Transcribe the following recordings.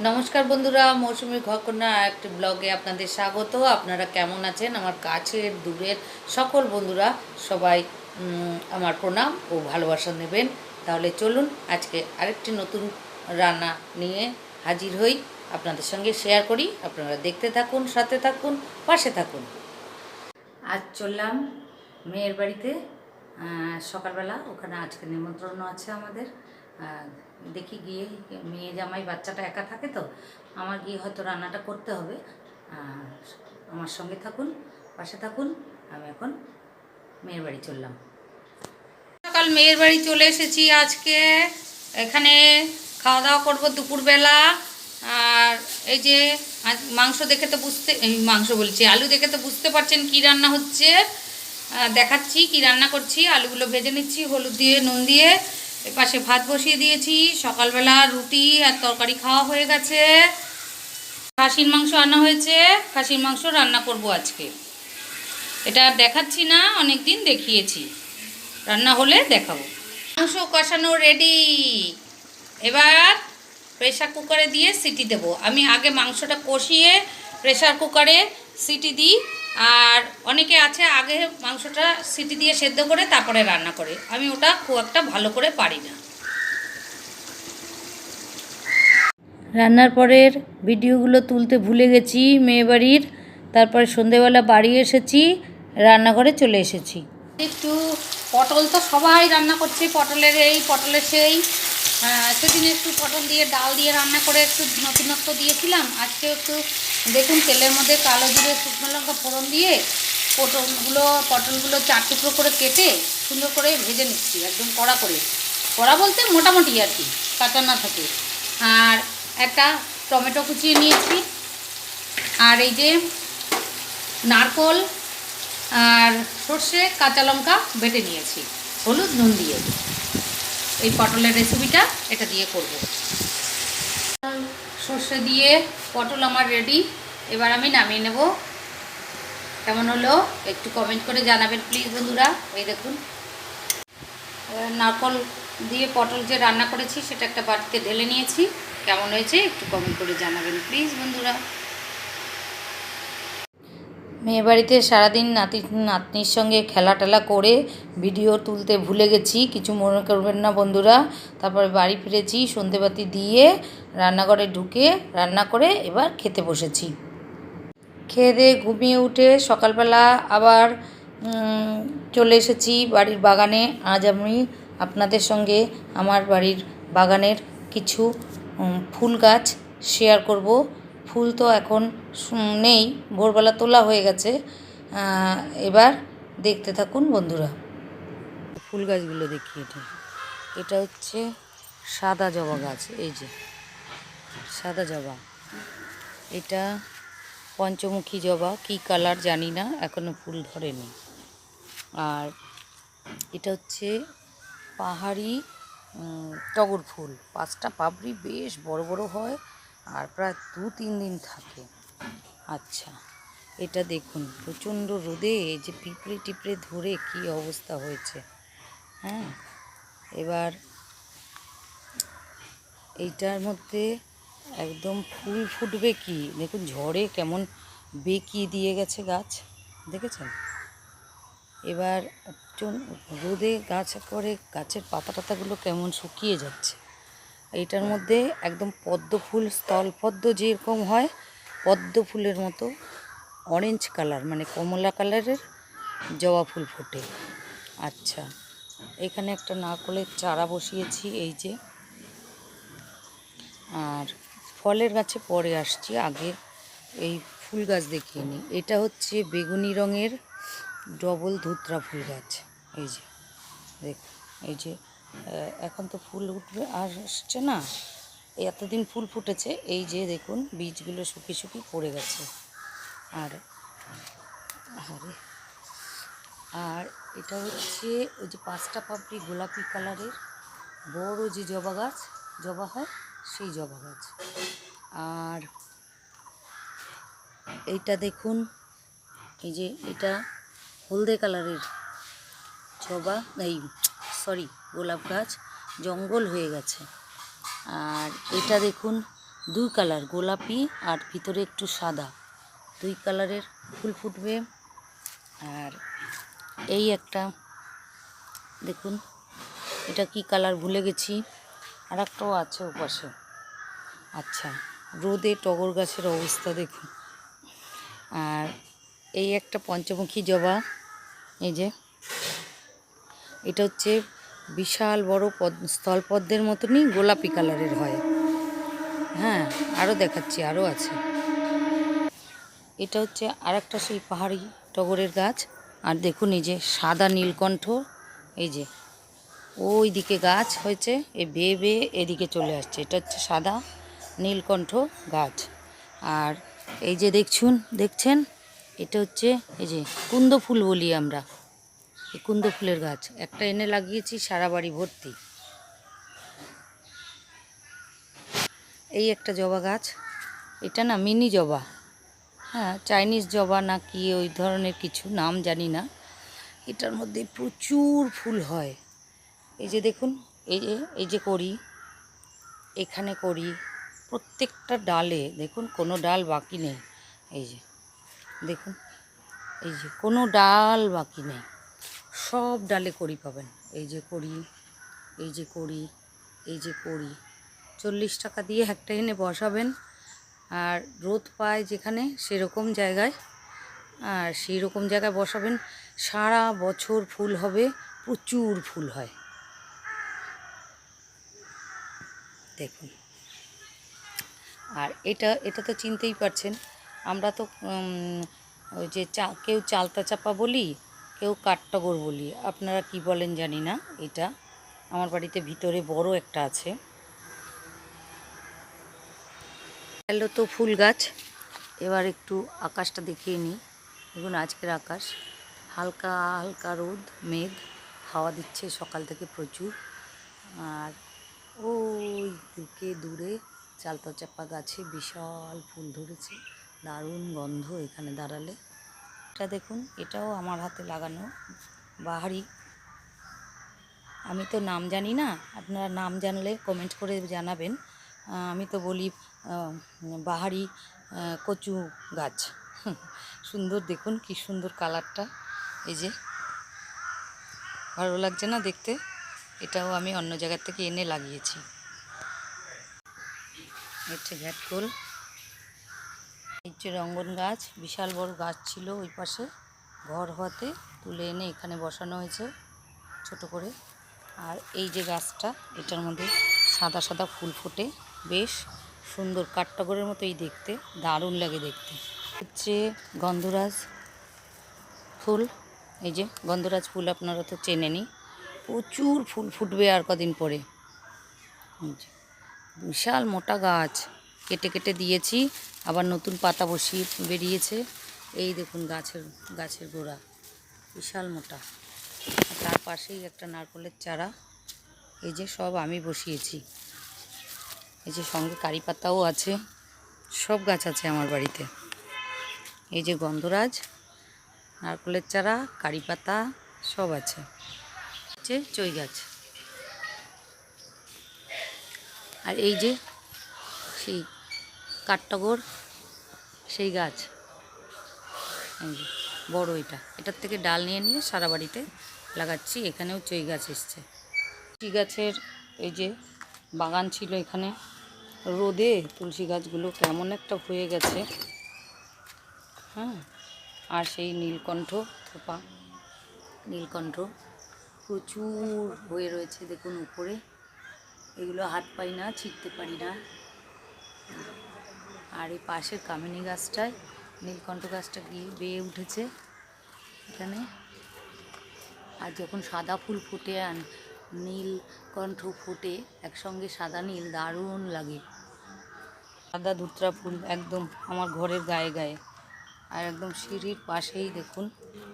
নমস্কার বন্ধুরা, মৌসুমীর ঘরকন্যা একটি ব্লগে আপনাদের স্বাগত। আপনারা কেমন আছেন? আমার কাছের দূরের সকল বন্ধুরা সবাই আমার প্রণাম ও ভালোবাসা নেবেন। তাহলে চলুন আজকে আরেকটি নতুন রান্না নিয়ে হাজির হই। আপনাদের সঙ্গে শেয়ার করি। আপনারা দেখতে থাকুন, সাথে থাকুন, পাশে থাকুন। আজ চললাম মেয়ের বাড়িতে। সকালবেলা ওখানে আজকে নিমন্ত্রণ আছে আমাদের। দেখি গিয়ে মেয়ে জামাই বাচ্চাটা একা থাকে তো, আমার গিয়ে হয়তো রান্নাটা করতে হবে। আমার সঙ্গে থাকুন, পাশে থাকুন, আমি এখন মেয়ের বাড়ি চললাম। সকাল মেয়ের বাড়ি চলে এসেছি আজকে। এখানে খাওয়া দাওয়া করব দুপুরবেলা। আর এই যে মাংস দেখে তো বুঝতে মাংস বলছি, আলু দেখে তো বুঝতে পারছেন কি রান্না হচ্ছে। দেখাচ্ছি কি রান্না করছি। আলুগুলো ভেজে নিচ্ছি, হলুদ দিয়ে, নুন দিয়ে। এপাশে ভাত বসিয়ে দিয়েছি। সকালবেলা রুটি আর তরকারি খাওয়া হয়ে গেছে। খাসির মাংস আনা হয়েছে। খাসির মাংস রান্না করব আজকে। এটা দেখাচ্ছি না অনেক দিন দেখিয়েছি। রান্না হলে দেখাবো। মাংস কষানো রেডি এবার প্রেশার কুকারে দিয়ে সিটি দেবো। আমি আগে মাংসটা কষিয়ে প্রেশার কুকারে সিটি দিই। আর অনেকে আছে আগে মাংসটা সিটি দিয়ে সেদ্ধ করে তারপরে রান্না করে। আমি ওটা খুব একটা ভালো করে পারি না। রান্নার পরের ভিডিওগুলো তুলতে ভুলে গেছি মেয়ে বাড়ির। তারপরে সন্ধেবেলা বাড়ি এসেছি রান্নাঘরে চলে এসেছি। একটু পটল তো সবাই রান্না করছে পটলের এই পটলের সেই। সেদিন একটু পটল দিয়ে, ডাল দিয়ে রান্না করে একটু নতুনত্ব দিয়েছিলাম। আজকে একটু দেখুন, তেলের মধ্যে কালো জিরে, শুকনো লঙ্কা ফোড়ন দিয়ে পটলগুলো পটলগুলো চার টুকরো করে কেটে সুন্দর করে ভেজে নিচ্ছি, একদম কড়া করে। কড়া বলতে মোটামুটি আর কি কাটা না থাকে। আর একটা টমেটো কুচিয়ে নিয়েছি। আর এই যে নারকোল আর সর্ষে, কাঁচা লঙ্কা বেটে নিয়েছি। হলুদ, নুন দিয়ে। এই পটলের রেসিপিটা এটা দিয়ে করব। সর্ষে দিয়ে পটল আমার রেডি এবার আমি নামিয়ে নেব। কেমন হলো একটু কমেন্ট করে জানাবেন প্লিজ বন্ধুরা। এই দেখুন। নারকল দিয়ে পটল যে রান্না করেছি, সেটা একটা বাটিতে ঢেলে নিয়েছি। কেমন হয়েছে একটু কমেন্ট করে জানাবেন প্লিজ বন্ধুরা। মেয়ে বাড়িতে সারাদিন নাতি নাতনির সঙ্গে খেলা টেলা করে ভিডিও তুলতে ভুলে গেছি, কিছু মনে করবেন না বন্ধুরা। তারপরে বাড়ি ফিরেছি, সন্ধেবাতি দিয়ে রান্নাঘরে ঢুকে রান্না করে এবার খেতে বসেছি। খেয়ে দিয়ে ঘুমিয়ে উঠে সকালবেলা আবার চলে এসেছি বাড়ির বাগানে। আজ আমি আপনাদের সঙ্গে আমার বাড়ির বাগানের কিছু ফুল গাছ শেয়ার করব। ফুল তো এখন নেই, ভোরবেলা তোলা হয়ে গেছে। এবার দেখতে থাকুন বন্ধুরা। ফুল গাছগুলো দেখি এটা। এটা হচ্ছে সাদা জবা গাছ, এই যে, সাদা জবা। এটা পঞ্চমুখী জবা, কি কালার জানি না, এখনও ফুল ধরেনি। আর এটা হচ্ছে পাহাড়ি টগর ফুল। পাঁচটা পাপড়ি বেশ বড় বড় হয়। আর প্রায় দু তিন দিন থাকে। আচ্ছা এটা দেখুন, প্রচণ্ড রোদে যে পিঁপড়ে টিপড়ে ধরে কি অবস্থা হয়েছে। হ্যাঁ এবার এইটার মধ্যে একদম ফুল ফুটবে কি? দেখুন, ঝড়ে কেমন বেঁকিয়ে দিয়ে গেছে গাছ, দেখেছেন? এবার রোদে গাছ করে গাছের পাতা টাতাগুলো কেমন শুকিয়ে যাচ্ছে। এইটার মধ্যে একদম পদ্ম ফুল স্থল পদ্ম যেরকম হয়, পদ্ম ফুলের মতো অরেঞ্জ কালার মানে কমলা কালারের জবা ফুল ফোটে। আচ্ছা এখানে একটা নারকলের চারা বসিয়েছি, এই যে। আর ফলের গাছে পরে আসছি, আগে এই ফুল গাছ দেখিয়ে নিই। এটা হচ্ছে বেগুনি রঙের ডবল ধুতরা ফুল গাছ, এই যে। দেখ এই যে এখন তো ফুল উঠবে আর আসছে না। এতদিন ফুল ফুটেছে, এই যে দেখুন, বীজগুলো শুকিয়ে শুকিয়ে পড়ে গেছে। আর, আরে, আর এটা হচ্ছে ওই যে পাঁচটা পাপড়ি গোলাপি কালারের, বড় যে জবা গাছ, জবা হয়, সেই জবা গাছ। আর এইটা দেখুন, এই যে এটা হলদে কালারের জবা, এই সরি, গোলাপ গাছ জঙ্গল হয়ে গেছে। আর এটা দেখুন, দুই কালার, গোলাপি আর ভিতরে একটু সাদা। দুই কালারের ফুল ফুটবে। আর এই একটা, দেখুন, এটা কি কালার ভুলে গেছি। আর একটাও আছে ওপাশে। আচ্ছা রোদে টগর গাছের অবস্থা দেখুন। আর এই একটা পঞ্চমুখী জবা, এই যে এটা হচ্ছে বিশাল বড় পদ স্থলপদ্মের মতনই গোলাপি কালারের হয়। হ্যাঁ আরও দেখাচ্ছি আরও আছে। এটা হচ্ছে আর একটা সেই পাহাড়ি টগরের গাছ। আর দেখুন এই যে সাদা নীলকণ্ঠ, এই যে ওই দিকে গাছ হয়েছে, এ বেয়ে বেয়ে এদিকে চলে আসছে। এটা হচ্ছে সাদা নীলকণ্ঠ গাছ। আর এই যে দেখছুন, দেখছেন? এটা হচ্ছে এই যে কুন্দ ফুল বলি আমরা। এই কুন্দ ফুলের গাছ। একটা এনে লাগিয়েছি, সারা বাড়ি ভর্তি। এই একটা জবা গাছ। এটা না মিনি জবা। হ্যাঁ চাইনিজ জবা না কি, ওই ধরনের কিছু, নাম জানি না। এটার মধ্যে প্রচুর ফুল হয়। এই যে দেখুন, এই যে এই যে করি, এখানে করি, প্রত্যেকটা ডালে, দেখুন, কোনো ডাল বাকি নেই। এই যে, দেখুন, এই যে, কোনো ডাল বাকি নেই। সব ডালে করি পাবেন। এই যে করি এই যে করি এই যে করি চল্লিশ টাকা দিয়ে একটা এনে বসাবেন। আর রোদ পায় যেখানে সেরকম জায়গায়। আর সেই রকম জায়গায় বসাবেন, সারা বছর ফুল হবে, প্রচুর ফুল হয়। দেখুন। আর এটা এটা তো চিনতেই পারছেন। আমরা তো ওই যে চা, কেউ চালতা চাপা বলি কেউ কাঠটগর বলি। আপনারা কি বলেন জানি না এটা। আমার বাড়িতে ভিতরে বড় একটা আছে। এলো তো ফুল গাছ। এবার একটু আকাশটা দেখিয়ে নিই। দেখুন আজকের আকাশ। হালকা হালকা রোদ, মেঘ। হাওয়া দিচ্ছে সকাল থেকে প্রচুর। আর ওই দিকে দূরে চালতা চাপা গাছে বিশাল ফুল ধরেছে। দারুণ গন্ধ এখানে দাঁড়ালে। এটা দেখুন, এটাও আমার হাতে লাগানো। বাহারি, আমি তো নাম জানি না, আপনারা নাম জানলে কমেন্ট করে জানাবেন। আমি তো বলি বাহারি কচু গাছ। সুন্দর দেখুন কি সুন্দর কালারটা। এই যে, ভালো লাগছে না দেখতে? এটাও আমি অন্য জায়গার থেকে এনে লাগিয়েছি। হচ্ছে ঘ্যাটকোল হচ্ছে রঙ্গন গাছ, বিশাল বড় গাছ ছিল ওই পাশে। ঘর হওয়াতে তুলে এনে এখানে বসানো হয়েছে ছোট করে। আর এই যে গাছটা, এটার মধ্যে সাদা সাদা ফুল ফোটে। বেশ সুন্দর কাঠটগরের মতো এই দেখতে, দারুণ লাগে দেখতে। হচ্ছে গন্ধরাজ ফুল। এই যে গন্ধরাজ ফুল আপনারা তো চেনেনি প্রচুর ফুল ফুটবে আর কদিন পরে। বিশাল মোটা গাছ। কেটে কেটে দিয়েছি। আবার নতুন পাতা বসিয়ে বেরিয়েছে। এই দেখুন গাছের গাছের গোড়া। বিশাল মোটা। তার পাশেই একটা নারকলের চারা। এই যে সব আমি বসিয়েছি। এই যে সঙ্গে কারি পাতাও আছে। সব গাছ আছে আমার বাড়িতে। এই যে গন্ধরাজ, নারকলের চারা, কারি পাতা, সব আছে। হচ্ছে চই গাছ। আর এই যে সেই কাঠটগর, সেই গাছ। বড় এটা। এটার থেকে ডাল নিয়ে নিয়ে সারা বাড়িতে লাগাচ্ছি। এখানেও চই গাছ এসছে। তুলসী গাছের এই যে বাগান ছিল এখানে, রোদে তুলসী গাছগুলো কেমন একটা হয়ে গেছে। হ্যাঁ আর সেই নীলকণ্ঠ থোপা। নীলকণ্ঠ প্রচুর হয়ে রয়েছে দেখুন উপরে। এগুলো হাত পাই না ছিঁড়তে পারি না। আর এই পাশের কামিনী গাছটায়, নীলকণ্ঠ গাছটা গিয়ে বেয়ে উঠেছে এখানে। আর যখন সাদা ফুল ফুটে আন নীলকণ্ঠ ফুটে, একসঙ্গে সাদা নীল দারুণ লাগে। সাদা ধুতরা ফুল একদম আমার ঘরের গায়ে গায়ে। আর একদম সিঁড়ির পাশেই দেখুন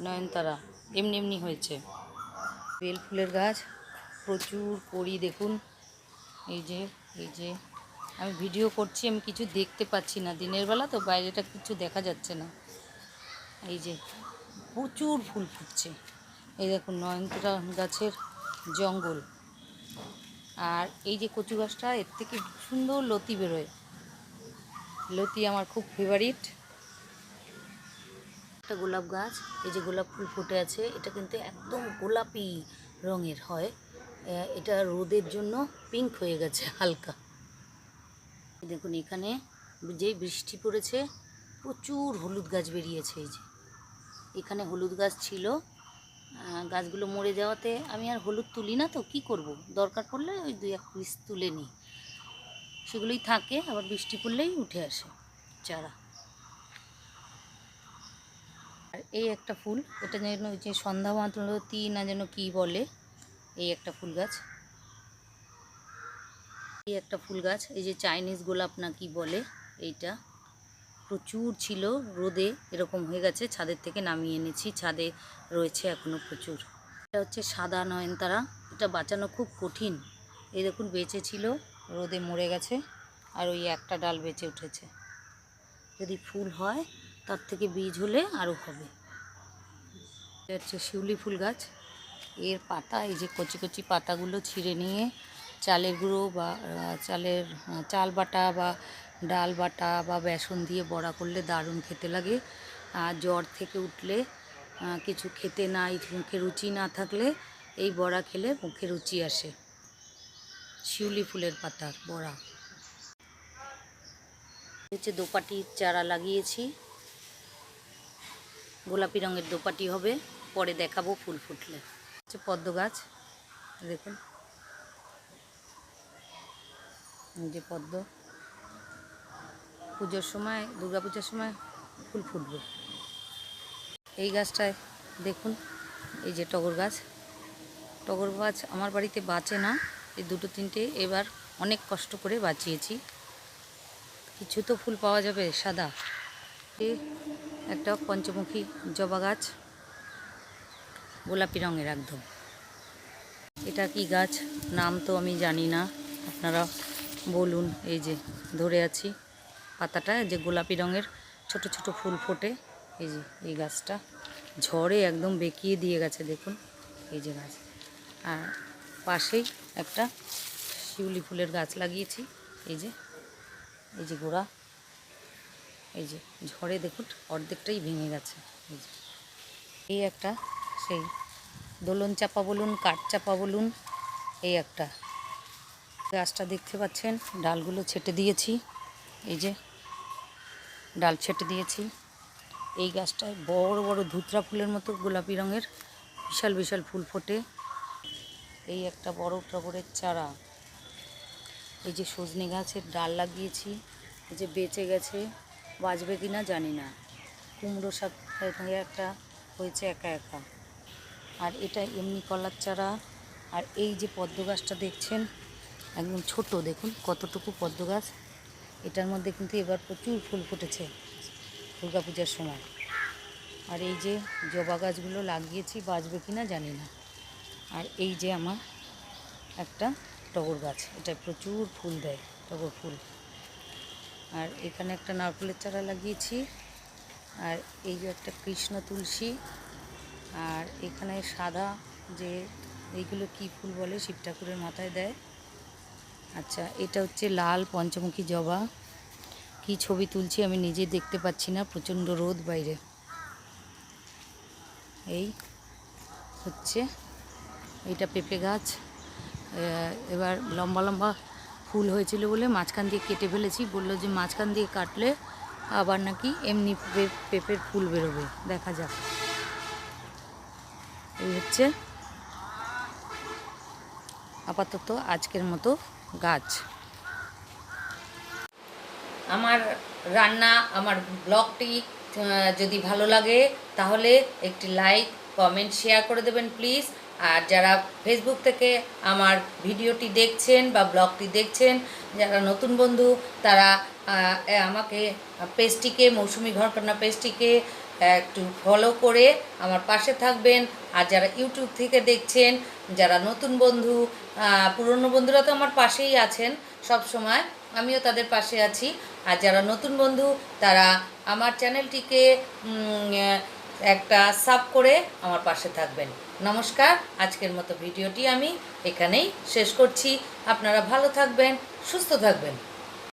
নয়নতারা, এমনি এমনি হয়েছে। বেল ফুলের গাছ, প্রচুর করি দেখুন। এই যে এই যে। আমি ভিডিও করছি, আমি কিছু দেখতে পাচ্ছি না। দিনের বেলা তো বাইরেটা কিছু দেখা যাচ্ছে না। এই যে প্রচুর ফুল ফুটছে। এই দেখুন নয়নতারা গাছের জঙ্গল। আর এই যে কচু গাছটা, এর থেকে সুন্দর লতি বেরোয়। লতি আমার খুব ফেভারিট একটা গোলাপ গাছ, এই যে গোলাপ ফুল ফুটে আছে, এটা কিন্তু একদম গোলাপি রঙের হয়। এটা রোদের জন্য পিঙ্ক হয়ে গেছে হালকা। দেখুন, এখানে যেই বৃষ্টি পড়েছে, প্রচুর হলুদ গাছ বেরিয়েছে এই যে। এখানে হলুদ গাছ ছিল। গাছগুলো মরে যাওয়াতে আমি আর হলুদ তুলি না তো, কি করব? দরকার পড়লে ওই দুই এক পিস তুলে নিই। সেগুলোই থাকে, আবার বৃষ্টি পড়লেই উঠে আসে চারা। আর এই একটা ফুল, এটা যেন ওই যে সন্ধ্যা মাতলতি না যেন কি বলে, এই একটা ফুল গাছ। এই একটা ফুল গাছ, এই যে চাইনিজ গোলাপ না কি বলে এইটা। প্রচুর ছিল রোদে, এরকম হয়ে গেছে, ছাদের থেকে নামিয়ে এনেছি, ছাদে রয়েছে এখনও প্রচুর। এটা হচ্ছে সাদা নয়নতারা, এটা বাঁচানো খুব কঠিন। এই দেখুন, বেঁচে ছিল, রোদে মরে গেছে, আর ওই একটা ডাল বেঁচে উঠেছে। যদি ফুল হয়, তার থেকে বীজ হলে আরও হবে। এটা হচ্ছে শিউলি ফুল গাছ। এর পাতা, এই যে কচি কচি পাতাগুলো ছিঁড়ে নিয়ে চালের গুঁড়ো বা চালের চাল বাটা বা ডাল বাটা বা বেসন দিয়ে বড়া করলে দারুণ খেতে লাগে। আর জ্বর থেকে উঠলে কিছু খেতে নাই, মুখে রুচি না থাকলে এই বড়া খেলে মুখে রুচি আসে। শিউলি ফুলের পাতার বড়া। হচ্ছে দোপাটির চারা লাগিয়েছি। গোলাপি রঙের দোপাটি হবে, পরে দেখাবো ফুল ফুটলে। হচ্ছে পদ্ম গাছ, দেখুন এই যে পদ্ম। পুজোর সময় দুর্গা পুজোর সময় ফুল ফুটবে। এই গাছটায় দেখুন, এই যে টগর গাছ। টগর গাছ আমার বাড়িতে বাঁচে না, এই দুটো তিনটে এবার অনেক কষ্ট করে বাঁচিয়েছি। কিছু তো ফুল পাওয়া যাবে, সাদা। একটা পঞ্চমুখী জবা গাছ, গোলাপি রঙের একদম। এটা কি গাছ? নাম তো আমি জানি না আপনারা বলুন, এই যে ধরে আছি পাতাটা যে গোলাপি রঙের ছোট ছোট ফুল ফোটে, এই যে এই গাছটা। ঝড়ে একদম বেঁকিয়ে দিয়ে গেছে, দেখুন, এই যে গাছ। আর পাশেই একটা শিউলি ফুলের গাছ লাগিয়েছি, এই যে এই যে গোড়া। এই যে ঝড়ে দেখুন, অর্ধেকটাই ভেঙে গেছে, এই যে। এই একটা, সেই দোলন চাপা বলুন, কাঠ চাপা বলুন, এই একটা। গাছটা দেখতে পাচ্ছেন, ডালগুলো ছেটে দিয়েছি। এই যে, ডাল ছেটে দিয়েছি। এই গাছটায় বড় বড় ধুতরা ফুলের মতো গোলাপি রঙের বিশাল বিশাল ফুল ফোটে। এই একটা বড় টগরের চারা। এই যে সজনে গাছের ডাল লাগিয়েছি। এই যে বেঁচে গেছে, বাঁচবে কি না জানি না। কুমড়ো শাক একটা, হয়েছে একা একা। আর এটা এমনি কলার চারা। আর এই যে পদ্ম গাছটা দেখছেন একদম ছোট, দেখুন কতটুকু পদ্ম গাছ। এটার মধ্যে কিন্তু এবার প্রচুর ফুল ফুটেছে দুর্গা পূজার সময়। আর এই যে জবা গাছগুলো লাগিয়েছি, বাঁচবে কি না জানি না। আর এই যে আমার একটা টগর গাছ, এটা প্রচুর ফুল দেয়, টগর ফুল। আর এখানে একটা নারকেলের চারা লাগিয়েছি, আর এই যে একটা কৃষ্ণ তুলসী, আর এখানে সাদা যে এইগুলো কি ফুল বলে, শিব ঠাকুরের মাথায় দেয়। আচ্ছা এটা হচ্ছে লাল পঞ্চমুখী জবা। কি ছবি তুলছি আমি নিজে দেখতে পাচ্ছি না, প্রচণ্ড রোদ বাইরে। এই হচ্ছে, এটা পেঁপে গাছ। এবার লম্বা লম্বা ফুল হয়েছিল বলে মাঝখান দিয়ে কেটে ফেলেছি। বলল যে মাঝখান দিয়ে কাটলে আবার নাকি এমনি পেঁপের ফুল বেরোবে। দেখা যাক। এই হচ্ছে আপাতত আজকের মতো। গাছ। আমার রান্না, আমার ব্লগটি যদি ভালো লাগে, তাহলে একটি লাইক, কমেন্ট, শেয়ার করে দেবেন প্লিজ। আর যারা ফেসবুক থেকে আমার ভিডিওটি দেখছেন বা ব্লগটি দেখছেন, যারা নতুন বন্ধু, তারা আমাকে পেজটিকে মৌসুমি ঘরকন্যা পেজটিকে একটু ফলো করে আমার পাশে থাকবেন। আর যারা ইউটিউব থেকে দেখছেন, যারা নতুন বন্ধু পুরনো বন্ধুরা তো আমার পাশেই আছেন, সব সময় আমিও তাদের পাশে আছি। আর যারা নতুন বন্ধু, তারা আমার চ্যানেলটিকে একটা সাব করে আমার পাশে থাকবেন। নমস্কার, আজকের মতো ভিডিওটি আমি এখানেই শেষ করছি। আপনারা ভালো থাকবেন, সুস্থ থাকবেন।